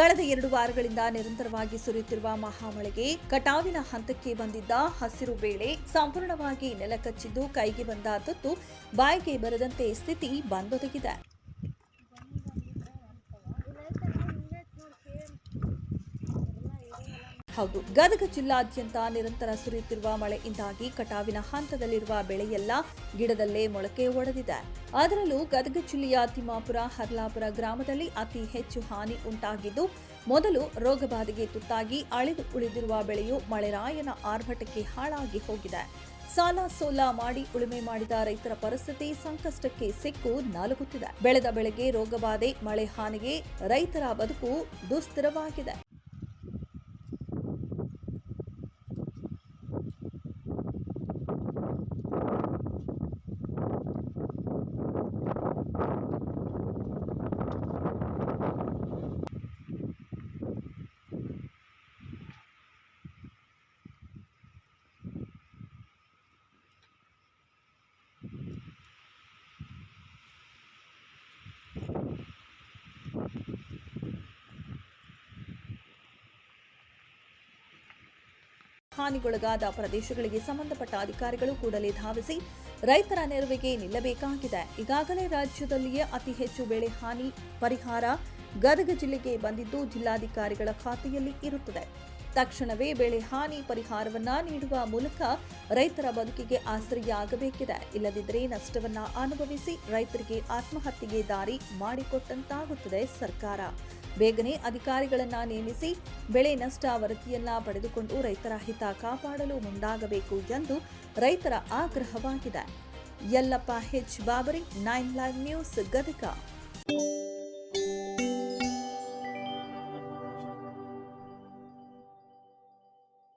ಕಳೆದ ಎರಡು ವಾರಗಳಿಂದ ನಿರಂತರವಾಗಿ ಸುರಿಯುತ್ತಿರುವ ಮಹಾಮಳೆಗೆ ಕಟಾವಿನ ಹಂತಕ್ಕೆ ಬಂದಿದ್ದ ಹಸಿರು ಬೇಳೆ ಸಂಪೂರ್ಣವಾಗಿ ನೆಲಕಚ್ಚಿದ್ದು ಕೈಗೆ ಬಂದ ತುತ್ತು ಬಾಯಿಗೆ ಬರದಂತೆ ಸ್ಥಿತಿ ಬಂದೊದಗಿದೆ. ಹೌದು ಗದಗ ಜಿಲ್ಲಾದ್ಯಂತ ನಿರಂತರ ಸುರಿಯುತ್ತಿರುವ ಮಳೆಯಿಂದಾಗಿ ಕಟಾವಿನ ಹಂತದಲ್ಲಿರುವ ಬೆಳೆಯೆಲ್ಲ ಗಿಡದಲ್ಲೇ ಮೊಳಕೆ ಒಡೆದಿದೆ. ಅದರಲ್ಲೂ ಗದಗ ಜಿಲ್ಲೆಯ ತಿಮ್ಮಾಪುರ, ಹರ್ಲಾಪುರ ಗ್ರಾಮದಲ್ಲಿ ಅತಿ ಹೆಚ್ಚು ಹಾನಿ ಉಂಟಾಗಿದ್ದು, ಮೊದಲು ರೋಗಬಾಧೆಗೆ ತುತ್ತಾಗಿ ಅಳಿದು ಉಳಿದಿರುವ ಬೆಳೆಯು ಮಳೆರಾಯನ ಆರ್ಭಟಕ್ಕೆ ಹಾಳಾಗಿ ಹೋಗಿದೆ. ಸಾಲ ಸೋಲ ಮಾಡಿ ಉಳುಮೆ ಮಾಡಿದ ರೈತರ ಪರಿಸ್ಥಿತಿ ಸಂಕಷ್ಟಕ್ಕೆ ಸಿಕ್ಕು ನಲುಗುತ್ತಿದೆ ಬೆಳೆದ ಬೆಳೆಗೆ ರೋಗಬಾಧೆ ಮಳೆ ಹಾನಿಗೆ ರೈತರ ಬದುಕು ದುಸ್ಥಿರವಾಗಿದೆ. ಹಾನಿಗೊಳಗಾದ ಪ್ರದೇಶಗಳಿಗೆ ಸಂಬಂಧಪಟ್ಟ ಅಧಿಕಾರಿಗಳು ಕೂಡಲೇ ಧಾವಿಸಿ ರೈತರ ನೆರವಿಗೆ ನಿಲ್ಲಬೇಕಾಗಿದೆ. ಈಗಾಗಲೇ ರಾಜ್ಯದಲ್ಲಿಯೇ ಅತಿ ಹೆಚ್ಚು ಬೆಳೆ ಹಾನಿ ಪರಿಹಾರ ಗದಗ ಜಿಲ್ಲೆಗೆ ಬಂದಿದ್ದು ಜಿಲ್ಲಾಧಿಕಾರಿಗಳ ಖಾತೆಯಲ್ಲಿ ಇರುತ್ತದೆ. ತಕ್ಷಣವೇ ಬೆಳೆ ಹಾನಿ ಪರಿಹಾರವನ್ನ ನೀಡುವ ಮೂಲಕ ರೈತರ ಬದುಕಿಗೆ ಆಸರೆಯಾಗಬೇಕಿದೆ ಇಲ್ಲದಿದ್ದರೆ ನಷ್ಟವನ್ನ ಅನುಭವಿಸಿ ರೈತರಿಗೆ ಆತ್ಮಹತ್ಯೆಗೆ ದಾರಿ ಮಾಡಿಕೊಟ್ಟಂತಾಗುತ್ತದೆ ಸರ್ಕಾರ. ಬೇಗನೆ ಅಧಿಕಾರಿಗಳನ್ನ ನೇಮಿಸಿ ಬೆಳೆ ನಷ್ಟ ವರದಿಯನ್ನ ಪಡೆದುಕೊಂಡು ರೈತರ ಹಿತ ಕಾಪಾಡಲು ಮುಂದಾಗಬೇಕು ಎಂದು ರೈತರ ಆಗ್ರಹವಾಗಿದೆ. Yallappa, H. Babari, nine live news, Gadag.